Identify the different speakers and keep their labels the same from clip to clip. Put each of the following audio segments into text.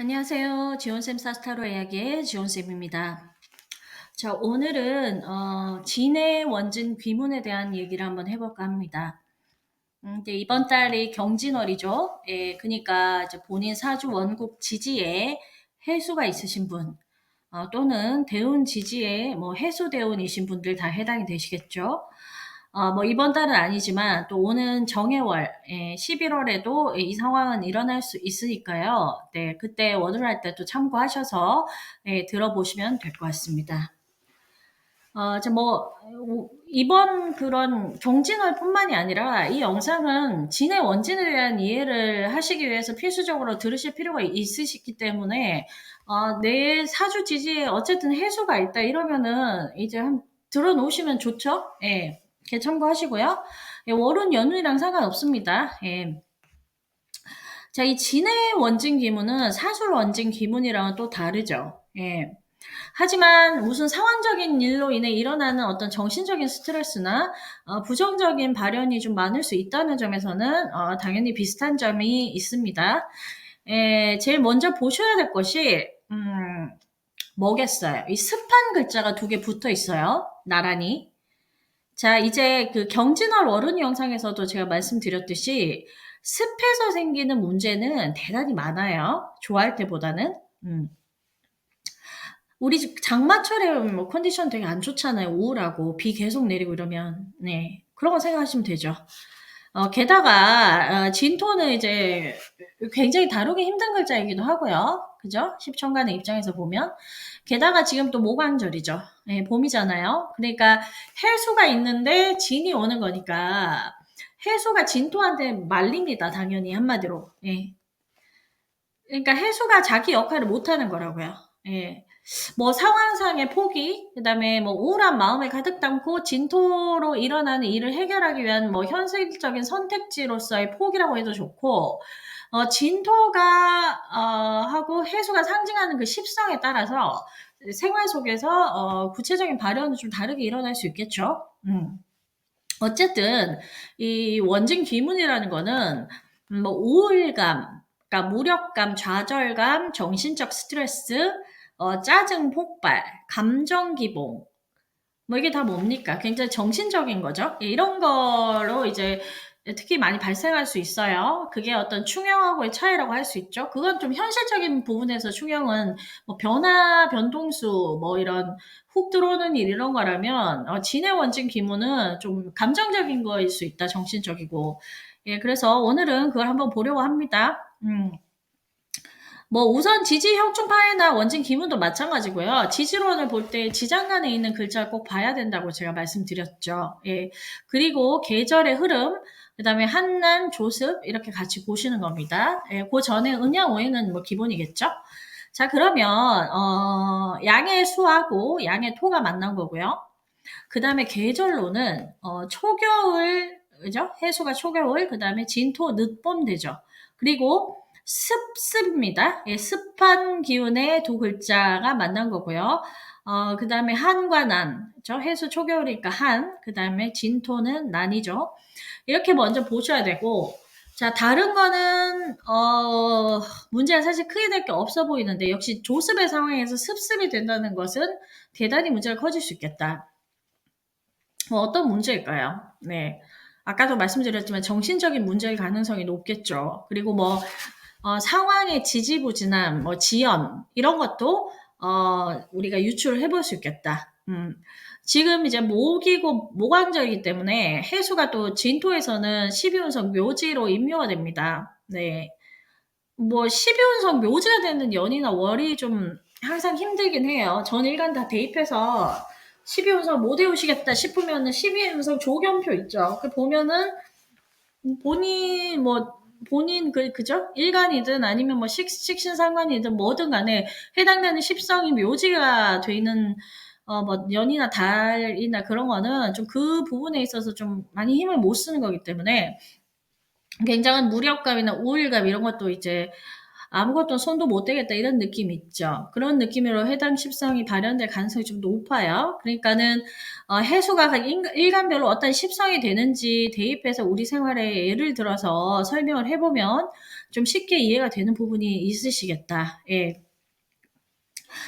Speaker 1: 안녕하세요. 지원쌤 사스타로 이야기의 지원쌤입니다. 자, 오늘은, 어, 진해 원진 귀문에 대한 얘기를 한번 해볼까 합니다. 음, 이제 이번 달이 경진월이죠. 예, 그니까 이제 본인 사주 원국 지지에 해수가 있으신 분, 어, 또는 대운 지지에 뭐 해수 대운이신 분들 다 해당이 되시겠죠. 어, 뭐 이번 달은 아니지만 또 오는 정해월 예, 11 월에도 이 상황은 일어날 수 있으니까요. 네, 그때 원을 때또 참고하셔서 예, 들어보시면 될 것 같습니다. 어, 이제 뭐 이번 그런 경진월뿐만이 아니라 이 영상은 진의 원진에 대한 이해를 하시기 위해서 필수적으로 들으실 필요가 있으시기 때문에 어, 내 사주 지지에 어쨌든 해수가 있다 이러면은 이제 한 들어 놓으시면 좋죠. 예. 이렇게 참고하시고요. 예, 월운 연운이랑 상관없습니다. 예. 자, 이 진의 원진 기문은 사술 원진 기문이랑은 또 다르죠. 예. 하지만 무슨 상황적인 일로 인해 일어나는 어떤 정신적인 스트레스나 어, 부정적인 발현이 좀 많을 수 있다는 점에서는 어, 당연히 비슷한 점이 있습니다. 예, 제일 먼저 보셔야 될 것이 음, 뭐겠어요? 이 습한 글자가 두 개 붙어 있어요. 나란히. 자, 이제 그 경진월 월운 영상에서도 제가 말씀드렸듯이 습해서 생기는 문제는 대단히 많아요. 좋아할 때보다는. 음. 우리 집 장마철에 뭐 컨디션 되게 안 좋잖아요. 우울하고 비 계속 내리고 이러면 네 그런 거 생각하시면 되죠. 어, 게다가 어, 진토는 이제 굉장히 다루기 힘든 글자이기도 하고요. 그죠? 십천간의 입장에서 보면 게다가 지금 또 모광절이죠. 네, 봄이잖아요. 그러니까 해수가 있는데 진이 오는 거니까 해수가 진토한테 말립니다. 당연히 한마디로. 예. 그러니까 해수가 자기 역할을 못하는 거라고요. 예. 뭐 상황상의 포기, 그다음에 뭐 우울한 마음을 가득 담고 진토로 일어나는 일을 해결하기 위한 뭐 현실적인 선택지로서의 포기라고 해도 좋고, 어, 진토가 어, 하고 해수가 상징하는 그 십성에 따라서 생활 속에서 어, 구체적인 발현은 좀 다르게 일어날 수 있겠죠. 음. 어쨌든 이 원진 귀문이라는 거는 뭐 우울감, 그러니까 무력감, 좌절감, 정신적 스트레스, 어, 짜증 폭발, 감정 기복, 뭐 이게 다 뭡니까? 굉장히 정신적인 거죠. 예, 이런 거로 이제 특히 많이 발생할 수 있어요. 그게 어떤 충형하고의 차이라고 할 수 있죠. 그건 좀 현실적인 부분에서 충형은 뭐 변화, 변동수, 뭐 이런 훅 들어오는 일 이런 거라면 어, 진의 원진 기문은 좀 감정적인 거일 수 있다. 정신적이고. 예, 그래서 오늘은 그걸 한번 보려고 합니다. 음. 뭐 우선 지지 형충파이나 원진 기문도 마찬가지고요. 지지론을 볼 때 지장간에 있는 글자를 꼭 봐야 된다고 제가 말씀드렸죠. 예. 그리고 계절의 흐름, 그 다음에 한난, 조습 이렇게 같이 보시는 겁니다. 예. 그 전에 은양, 오해는 뭐 기본이겠죠. 자 그러면 어, 양의 수하고 양의 토가 만난 거고요. 그 다음에 계절로는 어, 초겨울, 그죠? 해수가 초겨울, 그 다음에 진토, 늦봄 되죠. 그리고 습습입니다. 예, 습한 기운의 두 글자가 만난 거고요. 어, 그 다음에 한과 난, 저 해수 초겨울이니까 한, 그 다음에 진토는 난이죠. 이렇게 먼저 보셔야 되고, 자, 다른 거는, 어, 문제가 사실 크게 될 게 없어 보이는데, 역시 조습의 상황에서 습습이 된다는 것은 대단히 문제가 커질 수 있겠다. 뭐 어떤 문제일까요? 네. 아까도 말씀드렸지만 정신적인 문제일 가능성이 높겠죠. 그리고 뭐 어, 상황의 지지부진함, 뭐 지연 이런 것도 어, 우리가 유출을 해볼 수 있겠다. 음. 지금 이제 목이고 모광절이기 때문에 해수가 또 진토에서는 12운석 묘지로 임묘가 됩니다. 네. 뭐 12운석 묘지가 되는 연이나 월이 좀 항상 힘들긴 해요. 전 일간 다 대입해서 12운석 못 외우시겠다 싶으면은 12운석 조견표 있죠. 그 보면은 본인 뭐 본인 그 그죠? 일간이든 아니면 뭐 식, 식신상관이든 뭐든 간에 해당되는 십성이 묘지가 되는 어, 뭐, 연이나 달이나 그런 거는 좀 그 부분에 있어서 좀 많이 힘을 못 쓰는 거기 때문에 굉장한 무력감이나 우울감 이런 것도 이제 아무것도 손도 못 대겠다 이런 느낌 있죠. 그런 느낌으로 해당 십성이 발현될 가능성이 좀 높아요. 그러니까는 어, 해수가 일간별로 어떤 십성이 되는지 대입해서 우리 생활에 예를 들어서 설명을 해보면 좀 쉽게 이해가 되는 부분이 있으시겠다. 예.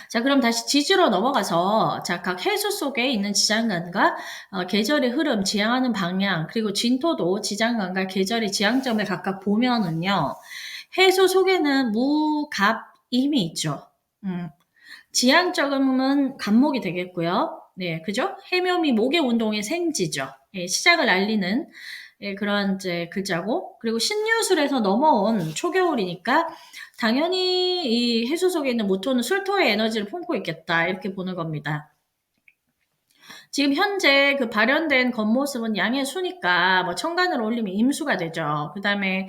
Speaker 1: 자, 그럼 다시 지지로 넘어가서 자, 각 해수 속에 있는 지장간과 어, 계절의 흐름, 지향하는 방향, 그리고 진토도 지장간과 계절의 지향점을 각각 보면은요. 해수 속에는 무, 갑, 임이 있죠. 음. 지향적음은 간목이 되겠고요. 네, 그죠? 해묘미 목의 운동의 생지죠. 예, 시작을 알리는 예, 그런 이제 글자고 그리고 신유술에서 넘어온 초겨울이니까 당연히 이 해수 속에 있는 모토는 술토의 에너지를 품고 있겠다 이렇게 보는 겁니다. 지금 현재 그 발현된 겉모습은 양의 수니까 뭐 천간을 올리면 임수가 되죠. 그 다음에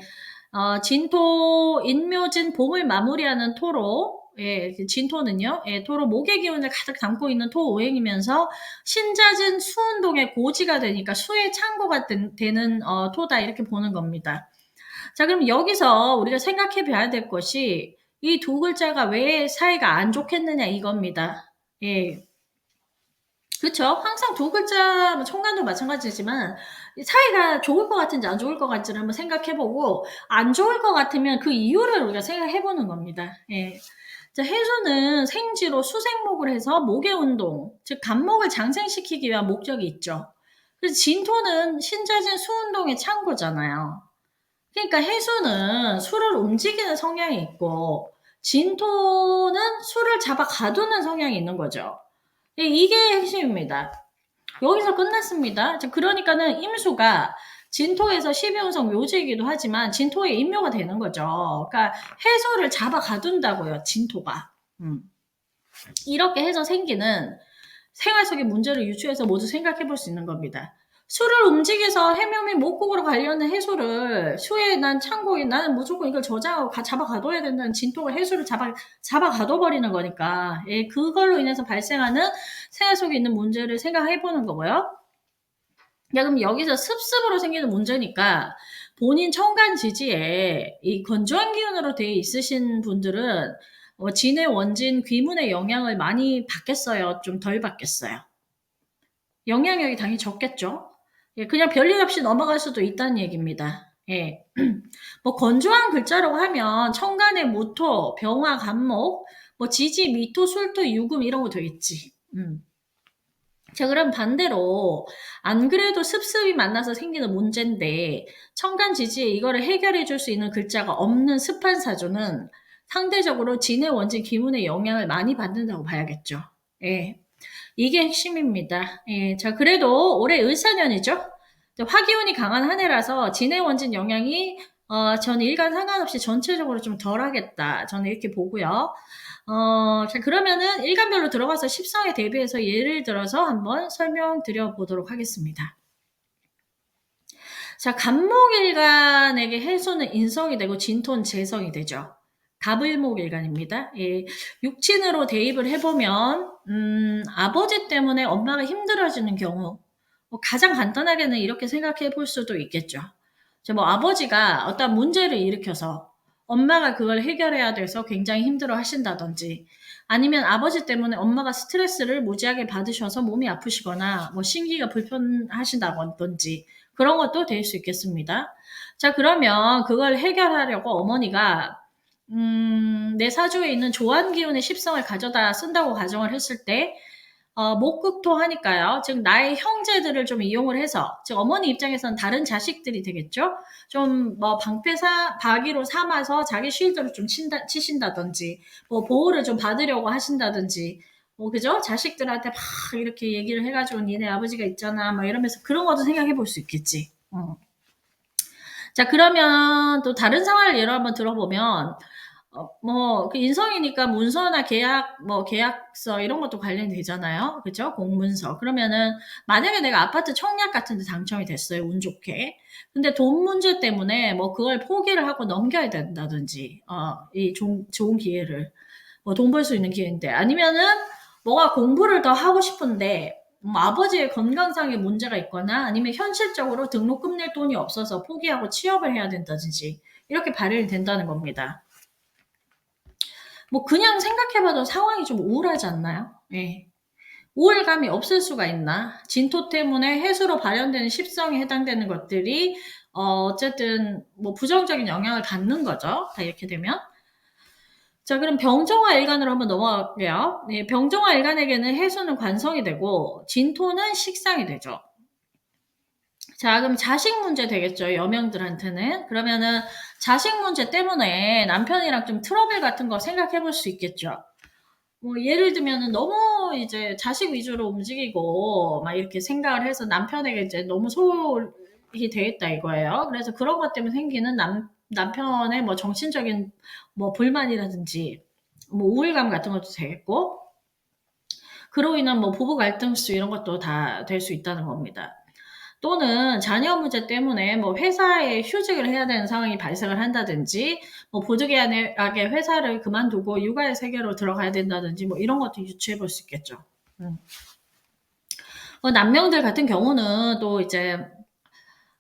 Speaker 1: 어, 진토 인묘진 봄을 마무리하는 토로 예, 그 진토는요, 예, 토로 목의 기운을 가득 담고 있는 토 오행이면서 신자진 수운동의 고지가 되니까 수의 창고가 되는 어, 토다 이렇게 보는 겁니다. 자, 그럼 여기서 우리가 생각해 봐야 될 것이 이 두 글자가 왜 사이가 안 좋겠느냐 이겁니다. 예. 그렇죠. 항상 두 글자 뭐 총간도 마찬가지지만 사이가 좋을 것 같은지 안 좋을 것 같은지 한번 생각해보고 안 좋을 것 같으면 그 이유를 우리가 생각해보는 겁니다. 예. 자, 해수는 생지로 수생목을 해서 목의 운동, 즉 간목을 장생시키기 위한 목적이 있죠. 그래서 진토는 신자진 수운동의 창고잖아요. 그러니까 해수는 수를 움직이는 성향이 있고 진토는 수를 잡아 가두는 성향이 있는 거죠. 예, 이게 핵심입니다. 여기서 끝났습니다. 그러니까는 임수가 진토에서 12운성 묘지이기도 하지만 진토의 임묘가 되는 거죠. 그러니까 해소를 잡아 가둔다고요. 진토가. 음. 이렇게 해서 생기는 생활 속의 문제를 유추해서 모두 생각해 볼 수 있는 겁니다. 수를 움직여서 해묘 및 목국으로 관련된 해소를 수에 난 창고에 나는 무조건 이걸 저장하고 잡아 가둬야 된다는 진토가 해소를 잡아 잡아 가둬버리는 거니까 예, 그걸로 인해서 발생하는 생활 속에 있는 문제를 생각해 보는 거고요. 야, 그럼 여기서 습습으로 생기는 문제니까 본인 청간 지지에 이 건조한 기운으로 되어 있으신 분들은 어, 진의 원진 귀문의 영향을 많이 받겠어요? 좀 덜 받겠어요? 영향력이 당연히 적겠죠? 예, 그냥 별일 없이 넘어갈 수도 있다는 얘기입니다. 예. 뭐 건조한 글자라고 하면 청간의 무토, 병화, 간목, 뭐 지지, 미토, 술토, 유금 이런 거 되겠지. 음. 자, 그럼 반대로 안 그래도 습습이 만나서 생기는 문제인데 청간 지지에 이거를 해결해 줄 수 있는 글자가 없는 습한 사주는 상대적으로 진의 원진 기문의 영향을 많이 받는다고 봐야겠죠. 예. 이게 핵심입니다. 예. 자, 그래도 올해 을사년이죠. 화기운이 강한 한 해라서 진의 원진 영향이 어, 저는 일간 상관없이 전체적으로 좀 덜하겠다. 저는 이렇게 보고요. 어, 자, 그러면은 일간별로 들어가서 십성에 대비해서 예를 들어서 한번 설명드려 보도록 하겠습니다. 자, 간목일간에게 해소는 인성이 되고 진토는 재성이 되죠. 갑을목일간입니다. 예, 육친으로 대입을 해보면 음, 아버지 때문에 엄마가 힘들어지는 경우 뭐 가장 간단하게는 이렇게 생각해 볼 수도 있겠죠. 뭐 아버지가 어떤 문제를 일으켜서 엄마가 그걸 해결해야 돼서 굉장히 힘들어 하신다든지 아니면 아버지 때문에 엄마가 스트레스를 무지하게 받으셔서 몸이 아프시거나 뭐 신기가 불편하신다든지 그런 것도 될 수 있겠습니다. 자, 그러면 그걸 해결하려고 어머니가 음, 내 사주에 있는 조한 기운의 십성을 가져다 쓴다고 가정을 했을 때 어, 목극토 하니까요. 즉 나의 형제들을 좀 이용을 해서 즉 어머니 입장에서는 다른 자식들이 되겠죠. 좀 뭐 방패사 바기로 삼아서 자기 쉴드를 좀 친다, 치신다든지 뭐 보호를 좀 받으려고 하신다든지 뭐 그죠? 자식들한테 막 이렇게 얘기를 해가지고 니네 아버지가 있잖아 막 이러면서 그런 것도 생각해 볼 수 있겠지. 어. 자 그러면 또 다른 상황을 예로 한번 들어보면 어, 뭐, 그 인성이니까 문서나 계약, 뭐, 계약서 이런 것도 관련되잖아요. 그죠? 공문서. 그러면은, 만약에 내가 아파트 청약 같은 데 당첨이 됐어요. 운 좋게. 근데 돈 문제 때문에 뭐, 그걸 포기를 하고 넘겨야 된다든지, 어, 이 좋은, 좋은 기회를. 뭐, 돈 벌 수 있는 기회인데. 아니면은, 뭐가 공부를 더 하고 싶은데, 뭐 아버지의 건강상의 문제가 있거나 아니면 현실적으로 등록금 낼 돈이 없어서 포기하고 취업을 해야 된다든지, 이렇게 발현이 된다는 겁니다. 뭐 그냥 생각해봐도 상황이 좀 우울하지 않나요? 예. 우울감이 없을 수가 있나? 진토 때문에 해수로 발현되는 십성에 해당되는 것들이 어, 어쨌든 뭐 부정적인 영향을 갖는 거죠. 다 이렇게 되면. 자, 그럼 병정화 일간으로 한번 넘어갈게요. 네, 병정화 일간에게는 해수는 관성이 되고 진토는 식상이 되죠. 자, 그럼 자식 문제 되겠죠. 여명들한테는. 그러면은 자식 문제 때문에 남편이랑 좀 트러블 같은 거 생각해 볼 수 있겠죠. 뭐 예를 들면은 너무 이제 자식 위주로 움직이고 막 이렇게 생각을 해서 남편에게 이제 너무 소홀히 되겠다 이거예요. 그래서 그런 것 때문에 생기는 남, 남편의 뭐 정신적인 뭐 불만이라든지 뭐 우울감 같은 것도 되겠고 그로 인한 뭐 부부 갈등수 이런 것도 다 될 수 있다는 겁니다. 또는 자녀 문제 때문에 뭐 회사에 휴직을 해야 되는 상황이 발생을 한다든지 뭐 보직계약에 회사를 그만두고 육아의 세계로 들어가야 된다든지 뭐 이런 것도 유추해 볼 수 있겠죠. 음. 뭐 남명들 같은 경우는 또 이제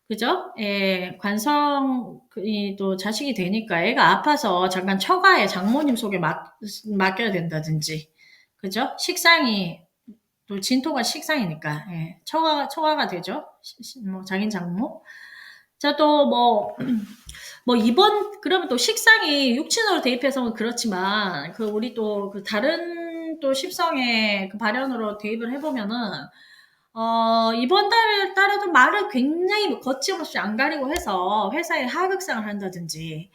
Speaker 1: 그죠? 예, 관성이 또 자식이 되니까 애가 아파서 잠깐 처가에 장모님 속에 맡, 맡겨야 된다든지 그죠? 식상이 또 진토가 식상이니까 예, 처가 처가가 되죠. 뭐 장인 장모. 자 또 뭐뭐 뭐 이번 그러면 또 식상이 육친으로 대입해서 그렇지만 그 우리 또 그 다른 또 십성의 그 발현으로 대입을 해보면은 어, 이번 달, 달에도 말을 굉장히 거침없이 안 가리고 해서 회사에 하극상을 한다든지,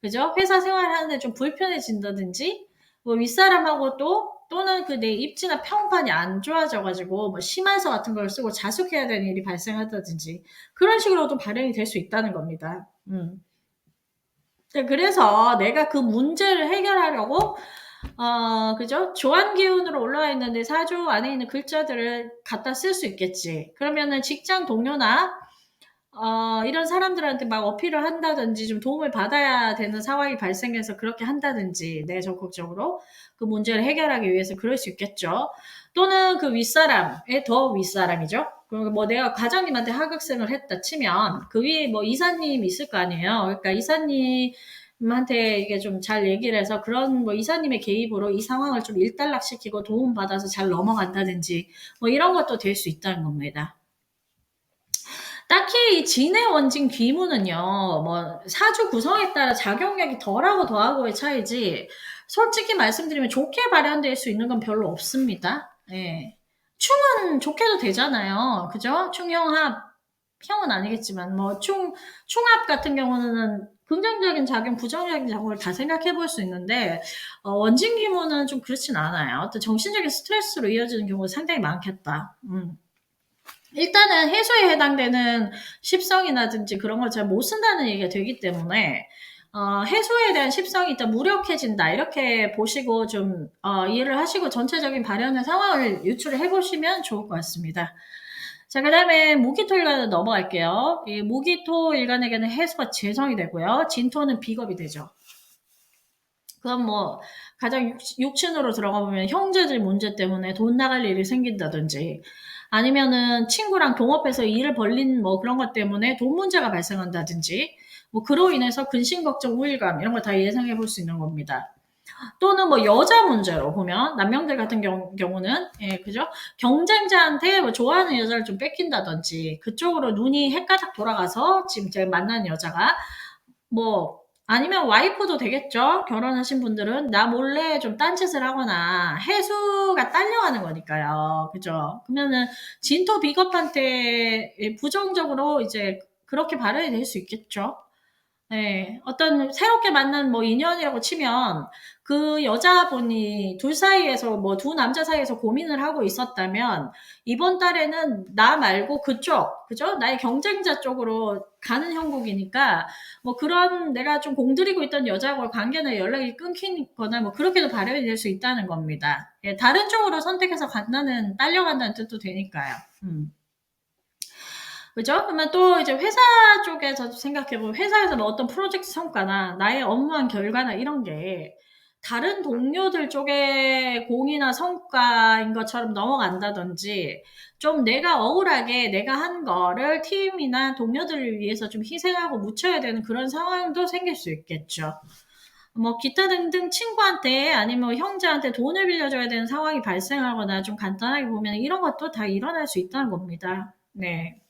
Speaker 1: 그죠? 회사 생활을 하는데 좀 불편해진다든지, 뭐 윗사람하고 또 또는 그 내 입지나 평판이 안 좋아져가지고 뭐 심한서 같은 걸 쓰고 자숙해야 되는 일이 발생하다든지 그런 식으로도 발현이 될 수 있다는 겁니다. 음. 네, 그래서 내가 그 문제를 해결하려고 어, 그죠? 조한 기운으로 올라와 있는데 사주 안에 있는 글자들을 갖다 쓸 수 있겠지. 그러면은 직장 동료나 어, 이런 사람들한테 막 어필을 한다든지 좀 도움을 받아야 되는 상황이 발생해서 그렇게 한다든지 내 네, 적극적으로 그 문제를 해결하기 위해서 그럴 수 있겠죠. 또는 그 윗사람의 더 윗사람이죠. 그리고 뭐 내가 과장님한테 하극생을 했다 치면 그 위에 뭐 이사님 있을 거 아니에요. 그러니까 이사님 한테 이게 좀 잘 얘기를 해서 그런 뭐 이사님의 개입으로 이 상황을 좀 일단락시키고 도움받아서 잘 넘어간다든지 뭐 이런 것도 될 수 있다는 겁니다. 딱히 이 진의 원진 귀무는요, 뭐, 사주 구성에 따라 작용력이 덜하고 더하고의 차이지, 솔직히 말씀드리면 좋게 발현될 수 있는 건 별로 없습니다. 예. 충은 좋게도 되잖아요. 그죠? 충형합, 형은 아니겠지만, 뭐, 충, 충합 같은 경우는 긍정적인 작용, 부정적인 작용을 다 생각해 볼 수 있는데, 어, 원진 귀무는 좀 그렇진 않아요. 어떤 정신적인 스트레스로 이어지는 경우가 상당히 많겠다. 음. 일단은 해소에 해당되는 십성이라든지 그런 걸 잘 못 쓴다는 얘기가 되기 때문에 어, 해소에 대한 십성이 일단 무력해진다 이렇게 보시고 좀 어, 이해를 하시고 전체적인 발현의 상황을 유출을 해보시면 좋을 것 같습니다. 자, 그 다음에 무기토 일간으로 넘어갈게요. 이 무기토 일간에게는 해수가 재성이 되고요. 진토는 비겁이 되죠. 그럼 뭐 가장 육, 친으로 들어가 보면 형제들 문제 때문에 돈 나갈 일이 생긴다든지 아니면은 친구랑 동업해서 일을 벌린 뭐 그런 것 때문에 돈 문제가 발생한다든지 뭐 그로 인해서 근심 걱정 우울감 이런 걸 다 예상해 볼 수 있는 겁니다. 또는 뭐 여자 문제로 보면 남명들 같은 경우, 경우는 예 그죠 경쟁자한테 뭐 좋아하는 여자를 좀 뺏긴다든지 그쪽으로 눈이 헷가닥 돌아가서 지금 제가 만난 여자가 뭐 아니면 와이프도 되겠죠. 결혼하신 분들은 나 몰래 좀 딴짓을 하거나 해수가 딸려가는 거니까요. 그죠? 그러면은 진토 비겁한테 부정적으로 이제 그렇게 발현이 될 수 있겠죠. 네, 어떤 새롭게 만난 뭐 인연이라고 치면 그 여자분이 둘 사이에서 뭐 두 남자 사이에서 고민을 하고 있었다면 이번 달에는 나 말고 그쪽, 그죠? 나의 경쟁자 쪽으로 가는 형국이니까 뭐 그런 내가 좀 공들이고 있던 여자하고 관계나 연락이 끊기거나 뭐 그렇게도 발현이 될 수 있다는 겁니다. 예, 다른 쪽으로 선택해서 간다는, 딸려간다는 뜻도 되니까요. 음. 그죠? 그러면 또 이제 회사 쪽에서 생각해보면 회사에서 뭐 어떤 프로젝트 성과나 나의 업무한 결과나 이런 게 다른 동료들 쪽에 공이나 성과인 것처럼 넘어간다든지 좀 내가 억울하게 내가 한 거를 팀이나 동료들을 위해서 좀 희생하고 묻혀야 되는 그런 상황도 생길 수 있겠죠. 뭐 기타 등등 친구한테 아니면 형제한테 돈을 빌려줘야 되는 상황이 발생하거나 좀 간단하게 보면 이런 것도 다 일어날 수 있다는 겁니다. 네.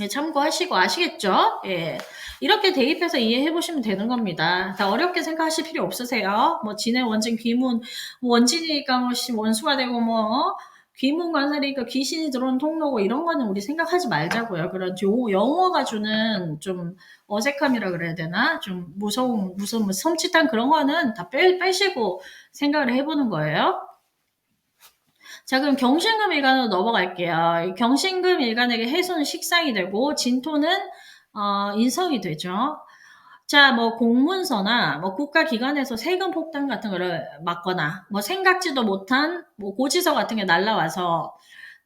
Speaker 1: 예, 참고하시고 아시겠죠? 예. 이렇게 대입해서 이해해 보시면 되는 겁니다. 다 어렵게 생각하실 필요 없으세요. 뭐 진의 원진 귀문 뭐 원진이니까 뭐 씨, 원수가 되고 뭐 어? 귀문 관살이니까 귀신이 들어오는 통로고 이런 거는 우리 생각하지 말자고요. 그런 요- 영어가 주는 좀 어색함이라 그래야 되나? 좀 무서운 무서운 뭐 섬찟한 그런 거는 다 빼, 빼시고 생각을 해보는 거예요. 자, 그럼 경신금 일간으로 넘어갈게요. 이 경신금 일간에게 해소는 식상이 되고 진토는 어, 인성이 되죠. 자, 뭐 공문서나 뭐 국가기관에서 세금 폭탄 같은 거를 맞거나 뭐 생각지도 못한 뭐 고지서 같은 게 날라와서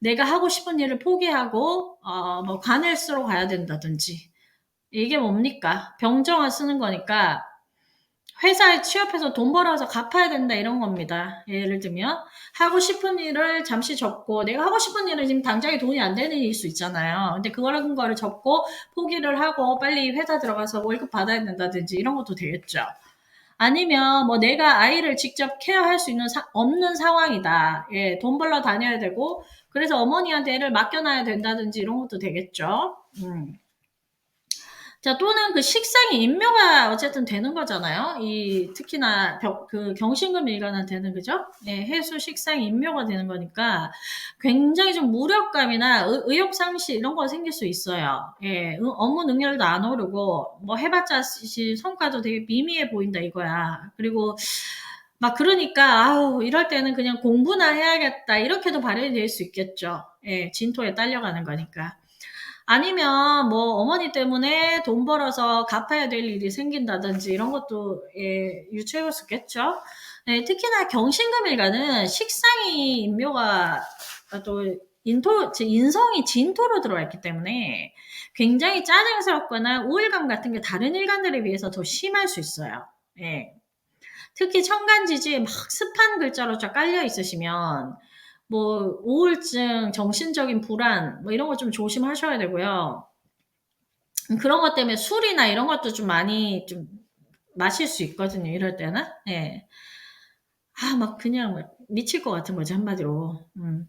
Speaker 1: 내가 하고 싶은 일을 포기하고 어, 뭐 관할수로 가야 된다든지 이게 뭡니까? 병정화 쓰는 거니까 회사에 취업해서 돈 벌어서 갚아야 된다 이런 겁니다. 예를 들면 하고 싶은 일을 잠시 접고 내가 하고 싶은 일은 지금 당장에 돈이 안 되는 일일 수 있잖아요. 근데 그런 거를 접고 포기를 하고 빨리 회사 들어가서 월급 받아야 된다든지 이런 것도 되겠죠. 아니면 뭐 내가 아이를 직접 케어할 수 있는 사- 없는 상황이다. 예, 돈 벌러 다녀야 되고 그래서 어머니한테 애를 맡겨놔야 된다든지 이런 것도 되겠죠. 음. 자, 또는 그 식상이 임묘가 어쨌든 되는 거잖아요. 이, 특히나 벽- 그 경신금 일간한테는, 그죠? 예, 해수 식상이 임묘가 되는 거니까 굉장히 좀 무력감이나 의, 의욕상실 이런 거 생길 수 있어요. 예, 응- 업무 능률도 안 오르고, 뭐 해봤자 시- 성과도 되게 미미해 보인다 이거야. 그리고 막 그러니까, 아우, 이럴 때는 그냥 공부나 해야겠다. 이렇게도 발현이 될 수 있겠죠. 예, 진토에 딸려가는 거니까. 아니면 뭐 어머니 때문에 돈 벌어서 갚아야 될 일이 생긴다든지 이런 것도 예, 유추해 볼 수 있겠죠. 네, 특히나 경신금일가는 식상이 인묘가 또 인토, 제 인성이 진토로 들어와 있기 때문에 굉장히 짜증스럽거나 우울감 같은 게 다른 일간들에 비해서 더 심할 수 있어요. 예. 특히 천간지지에 막 습한 글자로 쫙 깔려 있으시면 뭐 우울증, 정신적인 불안 뭐 이런 거 좀 조심하셔야 되고요. 그런 것 때문에 술이나 이런 것도 좀 많이 좀 마실 수 있거든요. 이럴 때는. 예. 아, 막 그냥 막 미칠 것 같은 거지 한마디로. 음.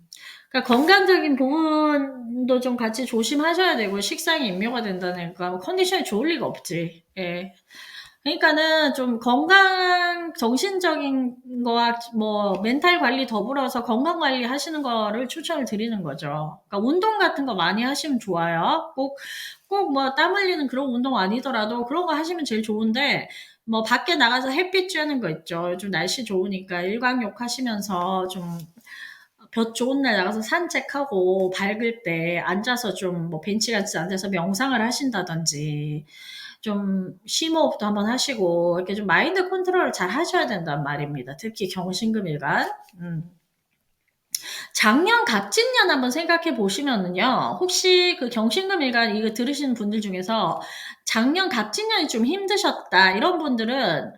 Speaker 1: 그러니까 건강적인 부분도 좀 같이 조심하셔야 되고 식상이 임묘가 된다니까 뭐 컨디션이 좋을 리가 없지. 예. 그러니까는 좀 건강, 정신적인 거와 뭐 멘탈 관리 더불어서 건강 관리 하시는 거를 추천을 드리는 거죠. 그러니까 운동 같은 거 많이 하시면 좋아요. 꼭, 꼭 뭐 땀 흘리는 그런 운동 아니더라도 그런 거 하시면 제일 좋은데, 뭐 밖에 나가서 햇빛 쬐는 거 있죠. 요즘 날씨 좋으니까 일광욕 하시면서 좀볕 좋은 날 나가서 산책하고 밝을 때 앉아서 좀 뭐 벤치 같이 앉아서 명상을 하신다든지 좀 심호흡도 한번 하시고 이렇게 좀 마인드 컨트롤을 잘 하셔야 된단 말입니다. 특히 경신금 일간. 음. 작년 갑진년 한번 생각해 보시면은요. 혹시 그 경신금 일간 이거 들으시는 분들 중에서 작년 갑진년이 좀 힘드셨다 이런 분들은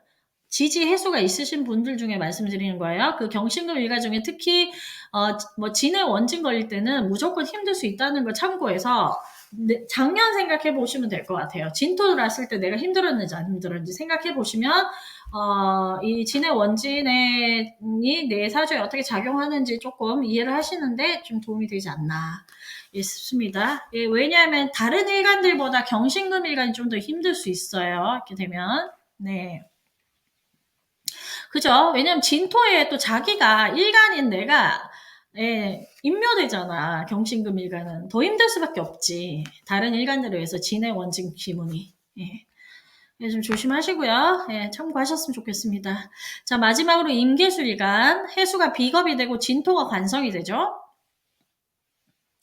Speaker 1: 지지 해소가 있으신 분들 중에 말씀드리는 거예요. 그 경신금 일가 중에 특히 어, 뭐 진의 원진 걸릴 때는 무조건 힘들 수 있다는 걸 참고해서 네, 작년 생각해 보시면 될 것 같아요. 진토를 왔을 때 내가 힘들었는지 안 힘들었는지 생각해 보시면 어, 이 진의 원진이 내 사주에 어떻게 작용하는지 조금 이해를 하시는데 좀 도움이 되지 않나 싶습니다. 예, 왜냐하면 다른 일간들보다 경신금 일간이 좀 더 힘들 수 있어요. 이렇게 되면 네. 그죠? 왜냐면 진토에 또 자기가 일간인 내가 예, 인묘되잖아. 경신금 일간은. 더 힘들 수밖에 없지. 다른 일간들에 의해서 진의 원진 기문이. 예. 예, 좀 조심하시고요. 예, 참고하셨으면 좋겠습니다. 자, 마지막으로 임계수 일간. 해수가 비겁이 되고 진토가 관성이 되죠.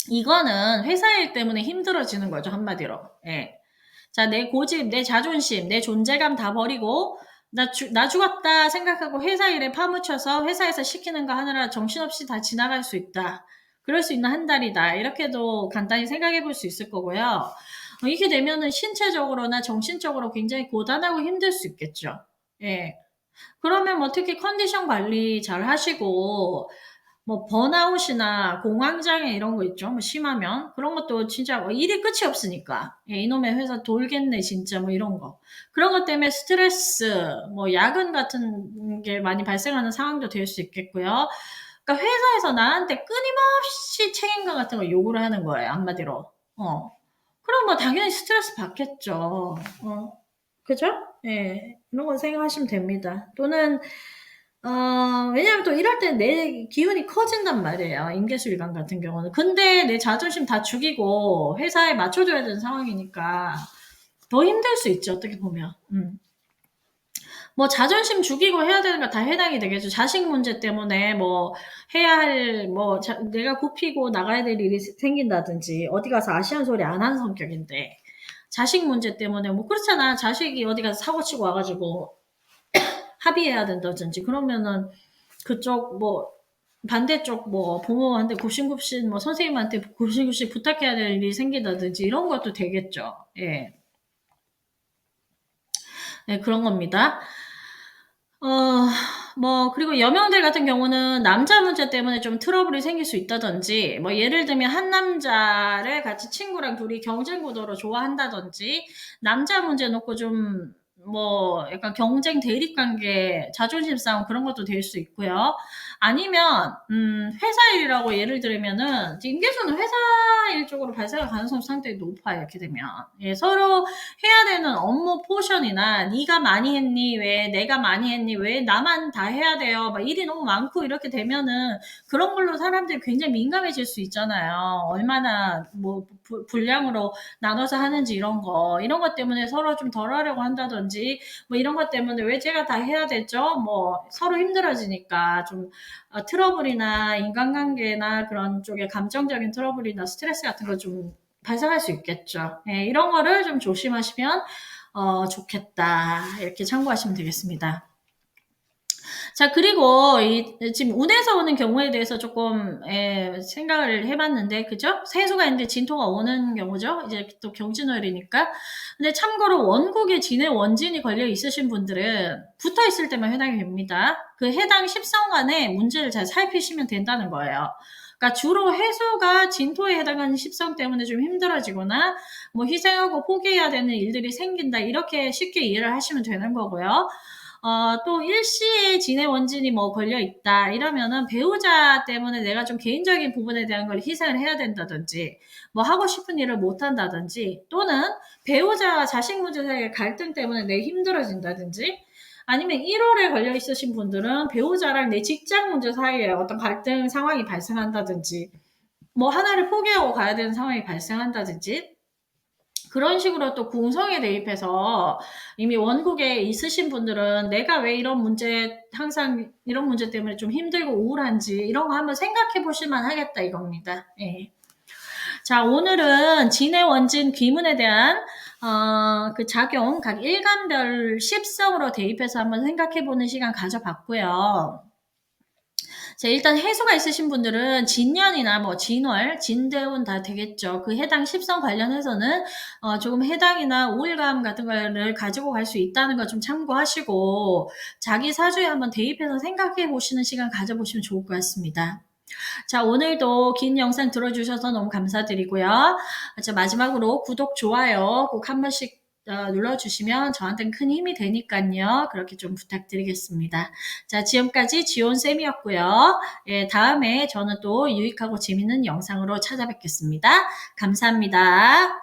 Speaker 1: 이거는 회사 일 때문에 힘들어지는 거죠. 한마디로. 예. 자, 내 고집, 내 자존심, 내 존재감 다 버리고 나, 주, 나 죽었다 생각하고 회사 일에 파묻혀서 회사에서 시키는 거 하느라 정신없이 다 지나갈 수 있다. 그럴 수 있는 한 달이다. 이렇게도 간단히 생각해 볼 수 있을 거고요. 어, 이렇게 되면은 신체적으로나 정신적으로 굉장히 고단하고 힘들 수 있겠죠. 예. 그러면 뭐 특히 컨디션 관리 잘 하시고, 뭐 번아웃이나 공황장애 이런 거 있죠. 뭐 심하면 그런 것도 진짜 뭐 일이 끝이 없으니까 예, 이놈의 회사 돌겠네 진짜 뭐 이런 거 그런 것 때문에 스트레스 뭐 야근 같은 게 많이 발생하는 상황도 될 수 있겠고요. 그러니까 회사에서 나한테 끊임없이 책임감 같은 걸 요구를 하는 거예요 한마디로. 어. 그럼 뭐 당연히 스트레스 받겠죠. 어. 그죠? 예. 이런 거 생각하시면 됩니다. 또는 어, 왜냐면 또 일할 때 내 기운이 커진단 말이에요. 임계수일관 같은 경우는. 근데 내 자존심 다 죽이고 회사에 맞춰줘야 되는 상황이니까 더 힘들 수 있죠. 어떻게 보면. 음. 뭐 자존심 죽이고 해야 되는 거 다 해당이 되겠죠. 자식 문제 때문에 뭐 해야 할, 뭐 자, 내가 굽히고 나가야 될 일이 생긴다든지 어디 가서 아시안 소리 안 하는 성격인데 자식 문제 때문에 뭐 그렇잖아. 자식이 어디 가서 사고 치고 와가지고 합의해야 된다든지 그러면은 그쪽 뭐 반대쪽 뭐 부모한테 굽신굽신 뭐 선생님한테 굽신굽신 부탁해야 될 일이 생긴다든지 이런 것도 되겠죠. 예. 네, 그런 겁니다. 어, 뭐, 그리고 여명들 같은 경우는 남자 문제 때문에 좀 트러블이 생길 수 있다든지, 뭐, 예를 들면 한 남자를 같이 친구랑 둘이 경쟁 구도로 좋아한다든지, 남자 문제 놓고 좀, 뭐, 약간 경쟁 대립 관계, 자존심 싸움 그런 것도 될 수 있고요. 아니면, 음, 회사 일이라고 예를 들면은, 임계수는 회사 일 쪽으로 발생할 가능성이 상당히 높아요, 이렇게 되면. 예, 서로 해야 되는 업무 포션이나, 네가 많이 했니? 왜 내가 많이 했니? 왜 나만 다 해야 돼요? 막 일이 너무 많고 이렇게 되면은, 그런 걸로 사람들이 굉장히 민감해질 수 있잖아요. 얼마나, 뭐, 부- 분량으로 나눠서 하는지 이런 거. 이런 것 때문에 서로 좀 덜 하려고 한다든지, 뭐 이런 것 때문에 왜 제가 다 해야 되죠? 뭐, 서로 힘들어지니까 좀, 어, 트러블이나 인간관계나 그런 쪽에 감정적인 트러블이나 스트레스 같은 거 좀 발생할 수 있겠죠. 예, 이런 거를 좀 조심하시면 어, 좋겠다. 이렇게 참고하시면 되겠습니다. 자, 그리고 이, 지금 운에서 오는 경우에 대해서 조금 예, 생각을 해봤는데, 그죠? 세수가 있는데 진토가 오는 경우죠. 이제 또 경진월이니까. 근데 참고로 원국에 진의 원진이 걸려 있으신 분들은 붙어 있을 때만 해당이 됩니다. 그 해당 십성간에 문제를 잘 살피시면 된다는 거예요. 그러니까 주로 해수가 진토에 해당하는 십성 때문에 좀 힘들어지거나 뭐 희생하고 포기해야 되는 일들이 생긴다 이렇게 쉽게 이해를 하시면 되는 거고요. 어, 또 일시에 진의 원진이 뭐 걸려 있다 이러면은 배우자 때문에 내가 좀 개인적인 부분에 대한 걸 희생을 해야 된다든지 뭐 하고 싶은 일을 못 한다든지 또는 배우자와 자식 문제 사이의 갈등 때문에 내 힘들어진다든지 아니면 1월에 걸려 있으신 분들은 배우자랑 내 직장 문제 사이에 어떤 갈등 상황이 발생한다든지 뭐 하나를 포기하고 가야 되는 상황이 발생한다든지 그런 식으로 또 궁성에 대입해서 이미 원국에 있으신 분들은 내가 왜 이런 문제, 항상 이런 문제 때문에 좀 힘들고 우울한지 이런 거 한번 생각해 보실만 하겠다 이겁니다. 예. 자, 오늘은 진의 원진 귀문에 대한 어, 그 작용 각 일간별 10성으로 대입해서 한번 생각해 보는 시간 가져봤고요. 자, 일단 해수가 있으신 분들은 진년이나 뭐 진월, 진대운 다 되겠죠. 그 해당 십성 관련해서는 어, 조금 해당이나 우울감 같은 거를 가지고 갈 수 있다는 거 좀 참고하시고 자기 사주에 한번 대입해서 생각해 보시는 시간 가져보시면 좋을 것 같습니다. 자, 오늘도 긴 영상 들어주셔서 너무 감사드리고요. 자, 마지막으로 구독, 좋아요 꼭 한 번씩 어, 눌러주시면 저한테는 큰 힘이 되니까요. 그렇게 좀 부탁드리겠습니다. 자, 지금까지 지온쌤이었고요. 예, 다음에 저는 또 유익하고 재밌는 영상으로 찾아뵙겠습니다. 감사합니다.